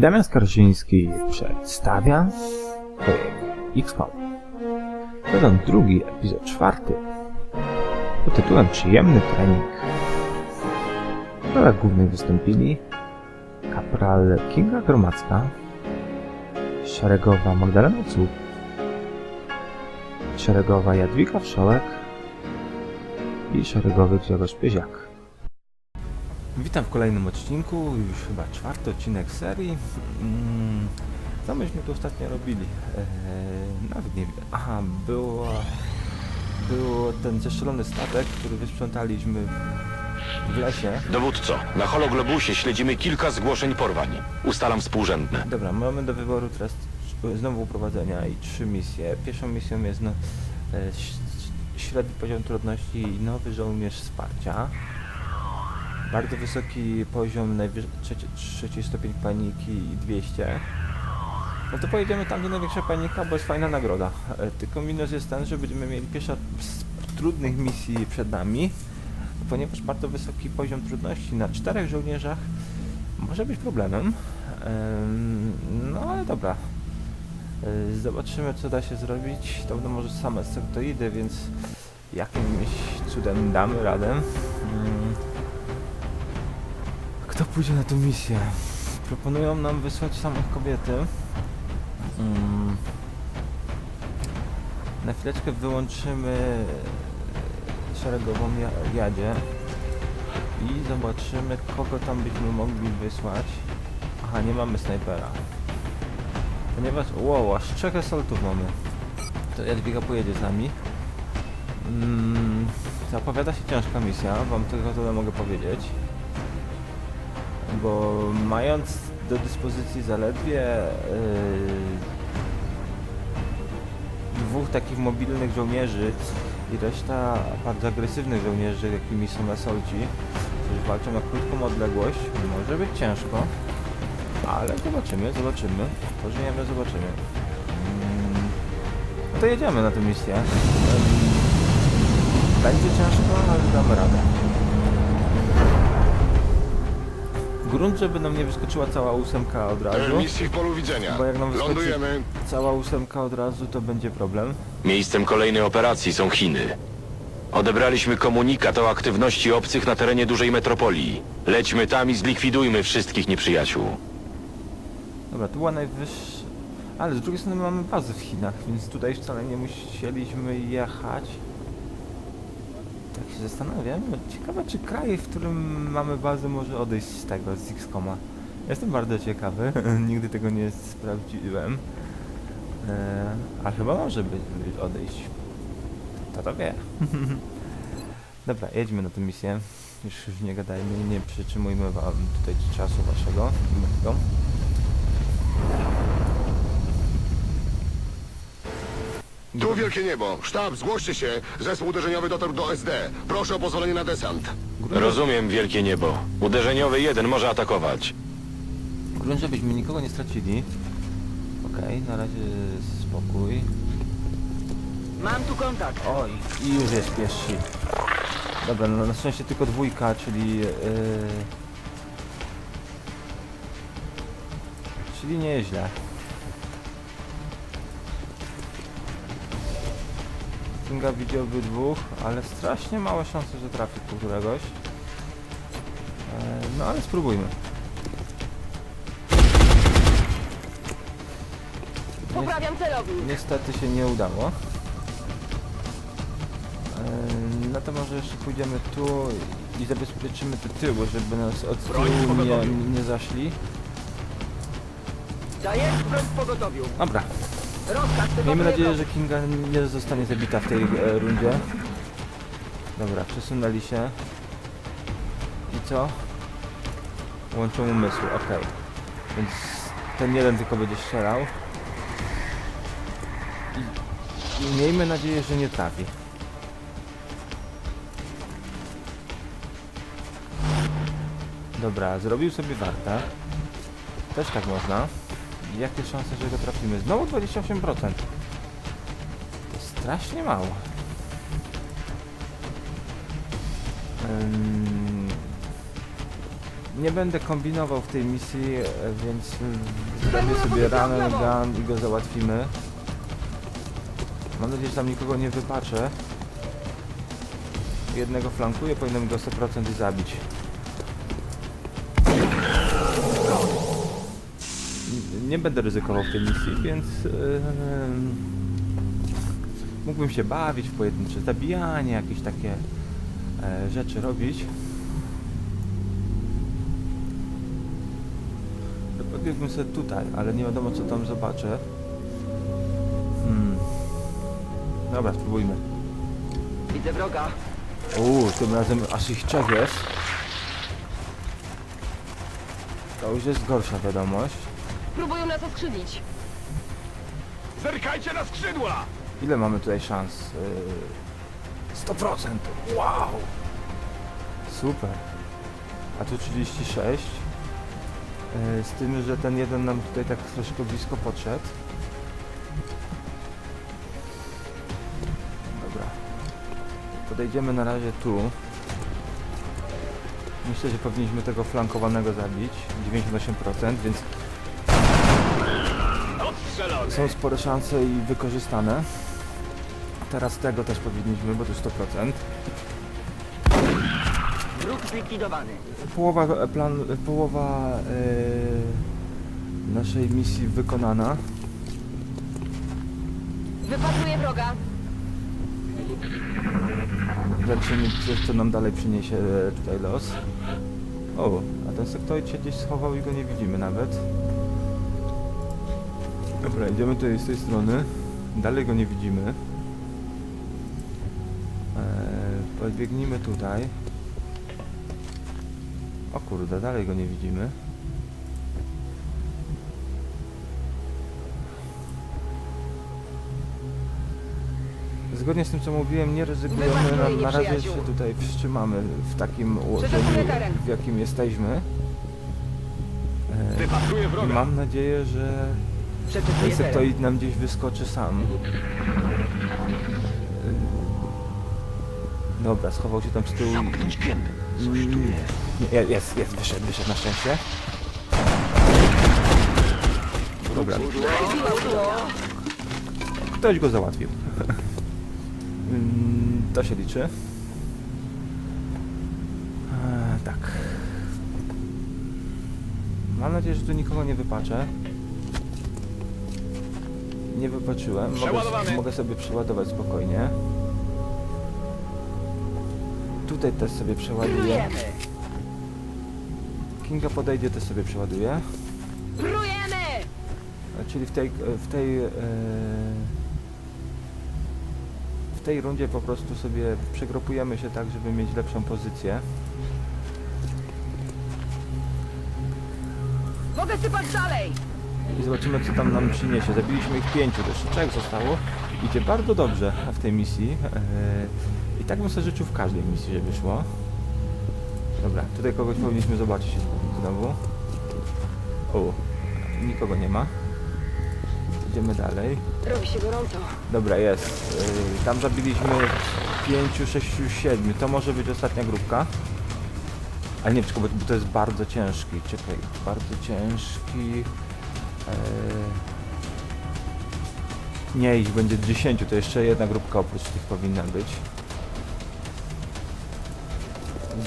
Damian Skarżyński przedstawia projekt XCOM. Sezon drugi, epizod czwarty pod tytułem Przyjemny trening. W rolach głównych wystąpili kapral Kinga Gromacka, szeregowa Magdalena Cud, szeregowa Jadwiga Wszołek i szeregowy Grzegorz Pyziak. Witam w kolejnym odcinku, już chyba czwarty odcinek serii. Mm, co myśmy tu ostatnio robili? Eee, nawet nie wiem. Aha, było, był ten zeszczelony statek, który wysprzątaliśmy w lesie. Dowódco, na hologlobusie śledzimy kilka zgłoszeń porwań. Ustalam współrzędne. Dobra, mamy do wyboru teraz znowu prowadzenia i trzy misje. Pierwszą misją jest no, e, średni poziom trudności i nowy żołnierz wsparcia. Bardzo wysoki poziom, najwyż- trzeci, stopień paniki i 200. No to pojedziemy tam, gdzie największa panika, bo jest fajna nagroda. E, Tylko minus jest ten, że będziemy mieli pierwsza z trudnych misji przed nami, ponieważ bardzo wysoki poziom trudności na czterech żołnierzach może być problemem. Em, No ale dobra. E, Zobaczymy co da się zrobić. To będą może same sektoidy, więc jakimś cudem damy radę. Pójdzie na tę misję? Proponują nam wysłać samych kobiety. Mm. Na chwileczkę wyłączymy szeregową ja- jadzie i zobaczymy kogo tam byśmy mogli wysłać. Aha, nie mamy snajpera. Ponieważ, wow, aż trzech asaltów mamy. To Jadwiga pojedzie z nami. Mm, zapowiada się ciężka misja, wam tylko tyle mogę powiedzieć. Bo mając do dyspozycji zaledwie yy, dwóch takich mobilnych żołnierzy i reszta bardzo agresywnych żołnierzy, jakimi są asolci, którzy walczą na krótką odległość, może być ciężko. Ale zobaczymy, zobaczymy. Pożyjemy, zobaczymy. Mm, No to jedziemy na tę misję. Będzie ciężko, ale damy radę. Grunt, żeby nam nie wyskoczyła cała ósemka od razu. Misji w polu widzenia. Bo jak nam wyskoczy Lądujemy. cała ósemka od razu, to będzie problem. Miejscem kolejnej operacji są Chiny. Odebraliśmy komunikat o aktywności obcych na terenie dużej metropolii. Lećmy tam i zlikwidujmy wszystkich nieprzyjaciół. Dobra, tu była najwyższa... Ale z drugiej strony mamy bazę w Chinach, więc tutaj wcale nie musieliśmy jechać. Tak się zastanawiam. Ciekawe, czy kraj, w którym mamy bazę, może odejść z tego, z X-Koma. Jestem bardzo ciekawy, nigdy tego nie sprawdziłem. Eee, a chyba może być, odejść. To to wie. Dobra, jedźmy na tę misję. Już nie gadajmy, nie przytrzymujmy wam tutaj czasu waszego. mojego. Tu wielkie niebo. Sztab, zgłoście się. Zespół uderzeniowy dotarł do SD. Proszę o pozwolenie na desant. Rozumiem, wielkie niebo. Uderzeniowy jeden może atakować. Grunt, żebyśmy nikogo nie stracili. Okej, na razie spokój. Mam tu kontakt. Oj, i już jest pierwszy. Dobra, no na szczęście tylko dwójka, czyli... Yy... Czyli nieźle. Kinga widziałby dwóch, ale strasznie małe szanse, że trafi tu któregoś. Yy, no ale spróbujmy. Poprawiam celownik. Niestety się nie udało. Eee, No to może jeszcze pójdziemy tu i zabezpieczymy te tyły, żeby nas od tyłu nie, nie zaszli. Daję broń w pogotowiu. Dobra, miejmy nadzieję, że Kinga nie zostanie zabita w tej e, rundzie. Dobra, przesunęli się. I co? Łączą umysły, okej. Więc ten jeden tylko będzie strzelał. I, I miejmy nadzieję, że nie trafi. Dobra, zrobił sobie warta. Też tak można. Jakie szanse, że go trafimy? Znowu 28%. To strasznie mało. Nie będę kombinował w tej misji, więc zrobię sobie run gun i go załatwimy. Mam nadzieję, że tam nikogo nie wypaczę. Jednego flankuję, powinienem go 100% i zabić. Nie będę ryzykował w tej misji, więc em, mógłbym się bawić w pojedyncze zabijanie, jakieś takie e, rzeczy robić. Pobiegłbym sobie tutaj, ale nie wiadomo co tam zobaczę. Hmm. Dobra, spróbujmy. Widzę wroga. Uuu, tym razem aż ich trzech jest. To już jest gorsza wiadomość. Próbują nas oskrzydlić. Zerkajcie na skrzydła! Ile mamy tutaj szans? Yy, 100%! Wow! Super. A tu 36. Yy, z tym, że ten jeden nam tutaj tak troszkę blisko podszedł. Dobra. Podejdziemy na razie tu. Myślę, że powinniśmy tego flankowanego zabić. 98%, więc są spore szanse i wykorzystane. Teraz tego też powinniśmy, bo to 100%. Wróg zlikwidowany. Połowa, e, plan, e, połowa e, naszej misji wykonana. Wypatruję wroga. Zobaczymy, co, co nam dalej przyniesie e, tutaj los. O, a ten sektoid się gdzieś schował i go nie widzimy nawet. Dobra, idziemy tutaj z tej strony. Dalej go nie widzimy. Eee, podbiegnijmy tutaj. O kurde, dalej go nie widzimy. Zgodnie z tym co mówiłem, nie ryzykujemy, Wypatruję na, na razie się tutaj wstrzymamy w takim ułożeniu, w jakim jesteśmy. Eee, mam nadzieję, że Przeczekuję teren. sektoid nam gdzieś wyskoczy sam. Dobra, schował się tam z tyłu. Zamknąć gębę. Mm, Nie, jest, jest, wyszedł, wyszedł na szczęście. Dobra, ktoś go załatwił. Mm, to się liczy. E, tak. Mam nadzieję, że tu nikogo nie wypaczę. Nie wypaczyłem. Mogę, mogę sobie przeładować spokojnie. Tutaj też sobie przeładuję. Kinga podejdzie, też sobie przeładuję. Czyli w tej, w tej, e, w tej rundzie po prostu sobie przegropujemy się tak, żeby mieć lepszą pozycję. Mogę sypać dalej! I zobaczymy, co tam nam przyniesie. Zabiliśmy ich pięciu, jeszcze trzech zostało. Idzie bardzo dobrze w tej misji. E, I tak bym sobie życzył w każdej misji, żeby szło. Dobra, tutaj kogoś powinniśmy zobaczyć znowu. O, nikogo nie ma. Idziemy dalej. Robi się gorąco. Dobra, jest. Yy, tam zabiliśmy 5, 6, 7. To może być ostatnia grupka. Ale nie, czekaj, bo to jest bardzo ciężki. Czekaj, bardzo ciężki. Yy... Nie, ich będzie 10, to jeszcze jedna grupka oprócz tych powinna być.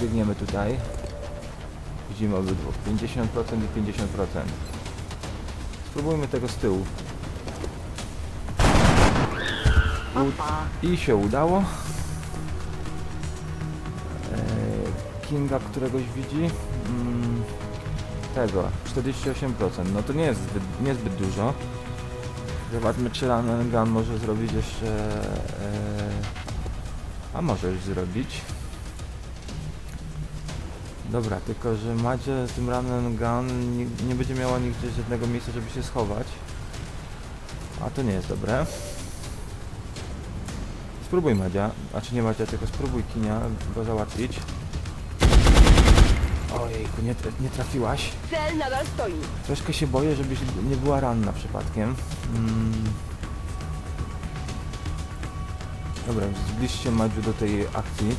Biegniemy tutaj. Widzimy obydwu. 50% i 50%. Spróbujmy tego z tyłu. I się udało. Eee, Kinga któregoś widzi. Mm, tego, 48%. No to nie jest zbyt, niezbyt dużo. Zobaczmy czy Gun może zrobić jeszcze... eee, a może już zrobić. Dobra, tylko że Macie z tym Run Gun nie, nie będzie miała nigdzie żadnego miejsca, żeby się schować. A to nie jest dobre. Spróbuj Madzia, a czy nie Madzia, tylko spróbuj Kinia go załatwić. Ojejku, nie, tra- nie trafiłaś. Cel nadal stoi. Troszkę się boję, żebyś nie była ranna przypadkiem. Mm. Dobra, zbliż się Madziu do tej akcji.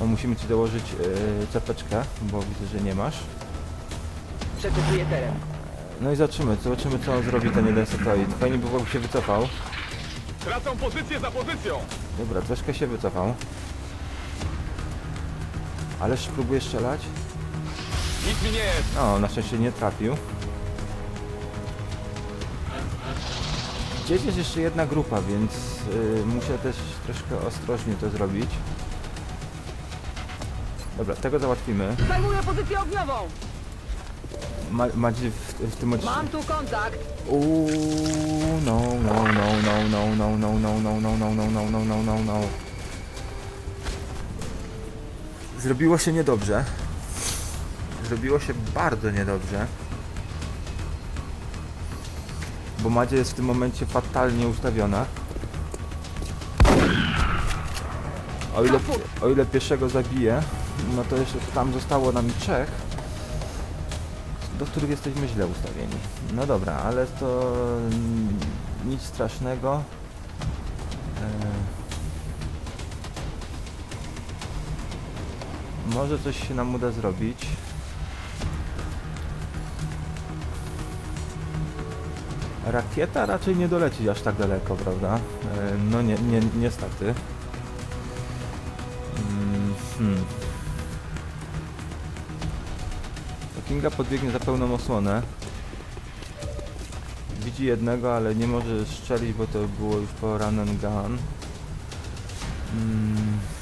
No, musimy ci dołożyć yy, czapeczkę, bo widzę, że nie masz. Przeczekuję teren. No i zobaczymy, zobaczymy co on zrobi ten jeden satelit. Fajnie by było, się wycofał. Tracą pozycję za pozycją! Dobra, troszkę się wycofał. Ależ próbuje strzelać. Nic mi nie jest! No, na szczęście nie trafił. Gdzieś jest jeszcze jedna grupa, więc yy, muszę też troszkę ostrożnie to zrobić. Dobra, tego załatwimy. Zajmuję pozycję ogniową! Ma, macie w, w tym odcinku... Mam tu kontakt! Uuu, no, no, no, no, no, no, no, no, no, no, no, no, no, no, no, no, no. Zrobiło się niedobrze. Zrobiło się bardzo niedobrze. Bo Madzia jest w tym momencie fatalnie ustawiona. O ile, o ile pierwszego zabije, no to jeszcze tam zostało nam trzech do których jesteśmy źle ustawieni. No dobra, ale to nic strasznego. Może coś się nam uda zrobić. Rakieta raczej nie doleci aż tak daleko, prawda? E, no nie, nie, niestety. Mm, hmm. Kinga podbiegnie za pełną osłonę. Widzi jednego, ale nie może strzelić, bo to było już po run and gun. Mm.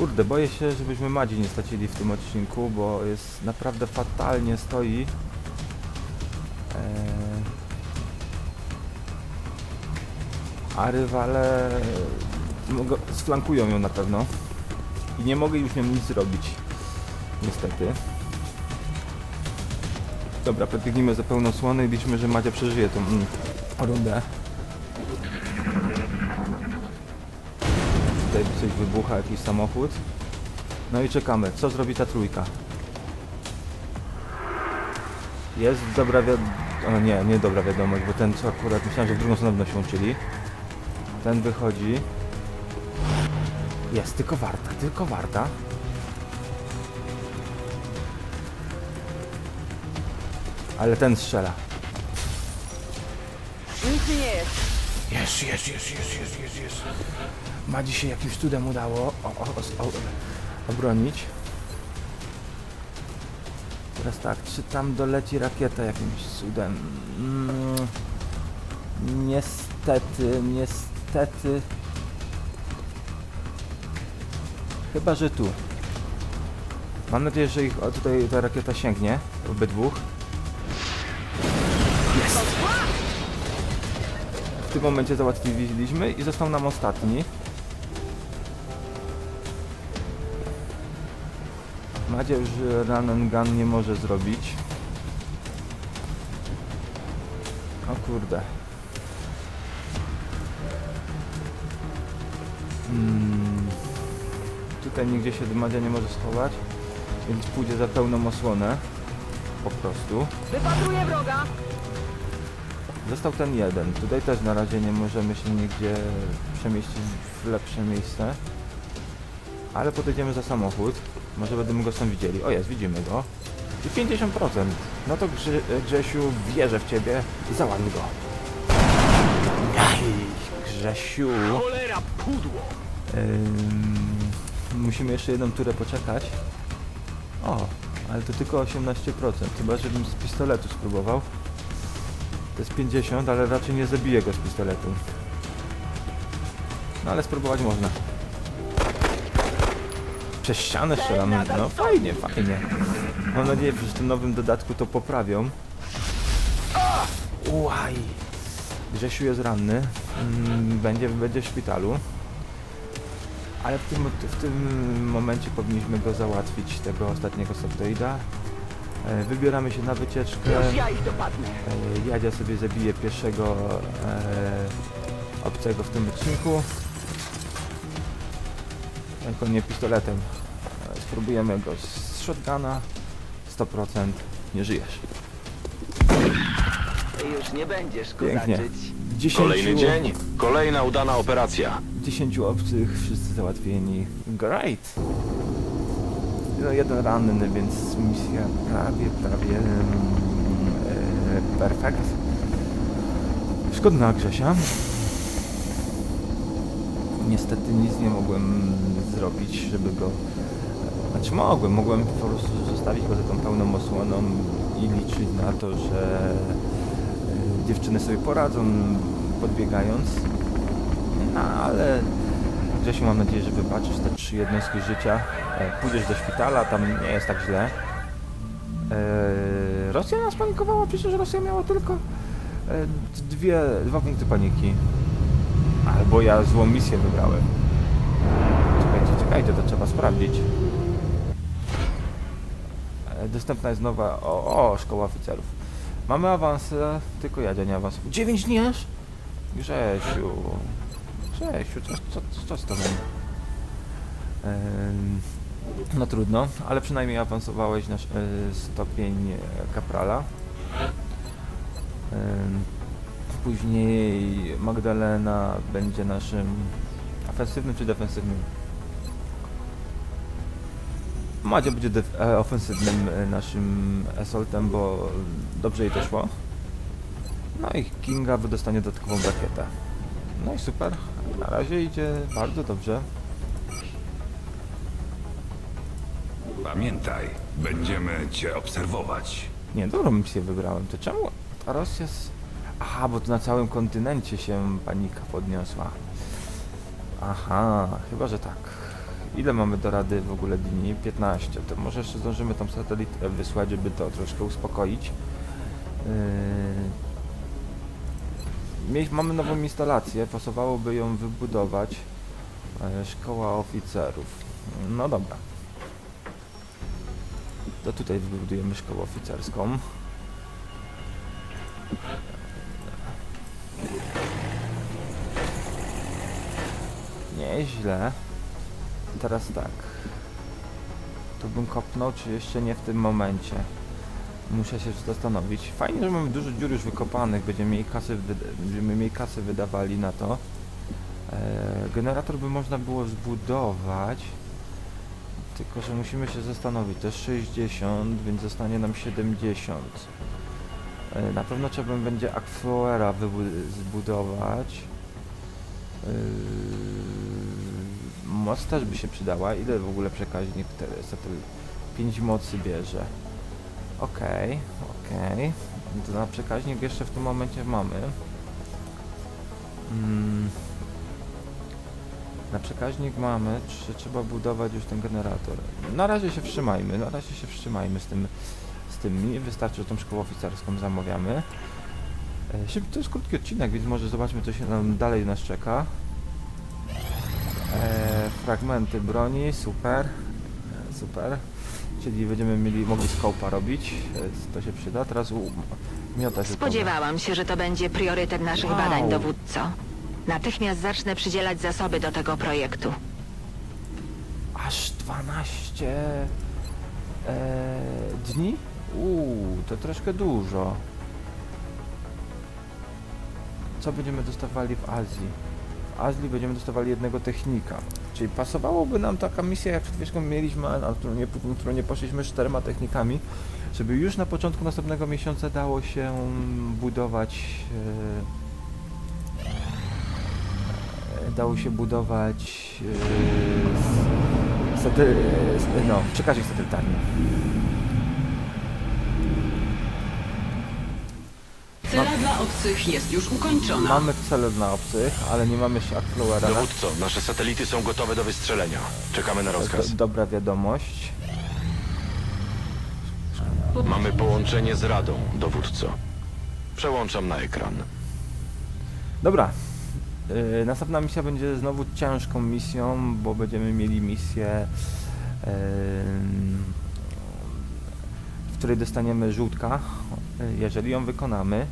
Kurde, boję się, żebyśmy Madzi nie stracili w tym odcinku, bo jest naprawdę fatalnie stoi. Eee. A rywale mogą, sflankują ją na pewno. I nie mogę już nią nic zrobić. Niestety. Dobra, podbiegnijmy za pełną słonę i liczmy, że Madzia przeżyje tą mm, rundę. Tutaj coś wybucha, jakiś samochód. No i czekamy, co zrobi ta trójka. Jest dobra wiadomość... Nie, nie dobra wiadomość, bo ten co akurat myślałem, że w drugą stronę się łączyli. Ten wychodzi. Jest, tylko warta, tylko warta. Ale ten strzela. Nic nie jest! Jest, jest, jest, jest, jest, jest, jest. Madzi się jakimś cudem udało o, o, o, o, obronić. Teraz tak, czy tam doleci rakieta jakimś cudem? Mm, niestety, niestety. Chyba, że tu. Mam nadzieję, że ich o, tutaj ta rakieta sięgnie, obydwóch. Jest! W tym momencie załatwiliśmy i został nam ostatni. Madzia już run and gun nie może zrobić. O kurde. Mm. Tutaj nigdzie się Madzia nie może schować, więc pójdzie za pełną osłonę. Po prostu. Wypatruję wroga! Został ten jeden. Tutaj też na razie nie możemy się nigdzie przemieścić w lepsze miejsce. Ale podejdziemy za samochód. Może będziemy go stąd widzieli. O jest, widzimy go. I 50%. No to Grze Grzesiu wierzę w ciebie. Załatw go. Aj, Grzesiu. Cholera, pudło! Ym, musimy jeszcze jedną turę poczekać. O, ale to tylko 18%. Chyba, żebym z pistoletu spróbował. To jest 50, ale raczej nie zabiję go z pistoletu. No ale spróbować można. Przez ścianę. No fajnie, fajnie. Mam nadzieję, że w tym nowym dodatku to poprawią. Uaj! Grzesiu jest ranny. Mm, Będzie, będzie w szpitalu. Ale w tym, w tym momencie powinniśmy go załatwić, tego ostatniego subdoida. E, Wybieramy się na wycieczkę. Już ja ich dopadnę! E, Jadzia sobie zabije pierwszego e, obcego w tym odcinku. Tylko nie pistoletem. E, spróbujemy go z shotguna. 100% nie żyjesz. Już nie będziesz Pięknie. kuzaczyć. 10, Kolejny dzień, kolejna udana operacja. 10 obcych, wszyscy załatwieni. Great! No jeden ranny, więc misja prawie, prawie mm, e, perfekt. Szkoda na Grzesia. Niestety nic nie mogłem zrobić, żeby go... Znaczy mogłem, mogłem po prostu zostawić go za tą pełną osłoną i liczyć na to, że e, dziewczyny sobie poradzą podbiegając. No ale Grzesiu mam nadzieję, że wybaczysz te trzy jednostki życia. E, Pójdziesz do szpitala, tam nie jest tak źle. E, Rosja nas panikowała, przecież Rosja miała tylko dwie, dwa punkty paniki. Albo ja złą misję wybrałem. Czekajcie, to trzeba sprawdzić. E, Dostępna jest nowa... O, o szkoła oficerów. Mamy awansy, tylko ja nie awansu. 9 dni aż? Grzesiu... Grzesiu, co, co, co, z tobą? No trudno, ale przynajmniej awansowałeś na e, stopień e, kaprala. Później Magdalena będzie naszym ofensywnym czy defensywnym? Madzia będzie def- e, ofensywnym e, naszym assaultem, bo dobrze jej to szło. No i Kinga dostanie dodatkową rakietę. No i super. Na razie idzie bardzo dobrze. Pamiętaj, będziemy cię obserwować. Nie, dobrą misję wybrałem. To czemu ta Rosja z... Aha, bo tu na całym kontynencie się panika podniosła. Aha, chyba, że tak. Ile mamy do rady w ogóle dni? 15. To może jeszcze zdążymy tą satelitę wysłać, żeby to troszkę uspokoić. Yy... Mamy nową instalację, pasowałoby ją wybudować. E, Szkoła oficerów. No dobra. To tutaj wybudujemy szkołę oficerską. Nieźle. Teraz tak. Tu bym kopnął, czy jeszcze nie w tym momencie? Muszę się zastanowić. Fajnie, że mamy dużo dziur już wykopanych, będziemy mieli kasy, będziemy mieli kasy wydawali na to. E, generator by można było zbudować. Tylko, że musimy się zastanowić. To jest 60, więc zostanie nam 70. E, Na pewno trzeba będzie wybu- zbudować. Moc też by się przydała. Ile w ogóle przekaźnik te, satel 5 mocy bierze? Okej, okej. To na przekaźnik jeszcze w tym momencie mamy. Mm. Na przekaźnik mamy, czy trzeba budować już ten generator? Na razie się wstrzymajmy, na razie się wstrzymajmy z tym, z tym. Mi wystarczy, że tą szkołę oficerską zamawiamy. E, to jest krótki odcinek, więc może zobaczmy, co się nam dalej nas czeka. Fragmenty broni, super, e, super. Czyli będziemy mieli, mogli skopa robić, e, to się przyda. Teraz u, miota się Spodziewałam się, że to będzie priorytet naszych Wow. badań, dowódco. Natychmiast zacznę przydzielać zasoby do tego projektu. Aż 12 e, dni? Uuu, to troszkę dużo. Co będziemy dostawali w Azji? W Azji będziemy dostawali jednego technika. Czyli pasowałoby nam taka misja, jak przed mieliśmy, na którą nie, którą nie poszliśmy z czterema technikami, żeby już na początku następnego miesiąca dało się budować e, dało się budować e, satel, e, no, przekaźnik satelitarny. Dla obcych jest już ukończona. Mamy cele dla obcych, ale nie mamy jeszcze Axlowera. Dowódco, nasze satelity są gotowe do wystrzelenia. Czekamy na To rozkaz. jest dobra wiadomość. Mamy połączenie z Radą, dowódco. Przełączam na ekran. Dobra. Yy, następna misja będzie znowu ciężką misją, bo będziemy mieli misję, yy, w której dostaniemy żółtka, jeżeli ją wykonamy.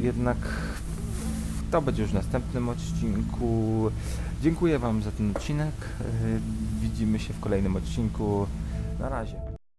Jednak to będzie już w następnym odcinku. Dziękuję Wam za ten odcinek. Widzimy się w kolejnym odcinku. Na razie.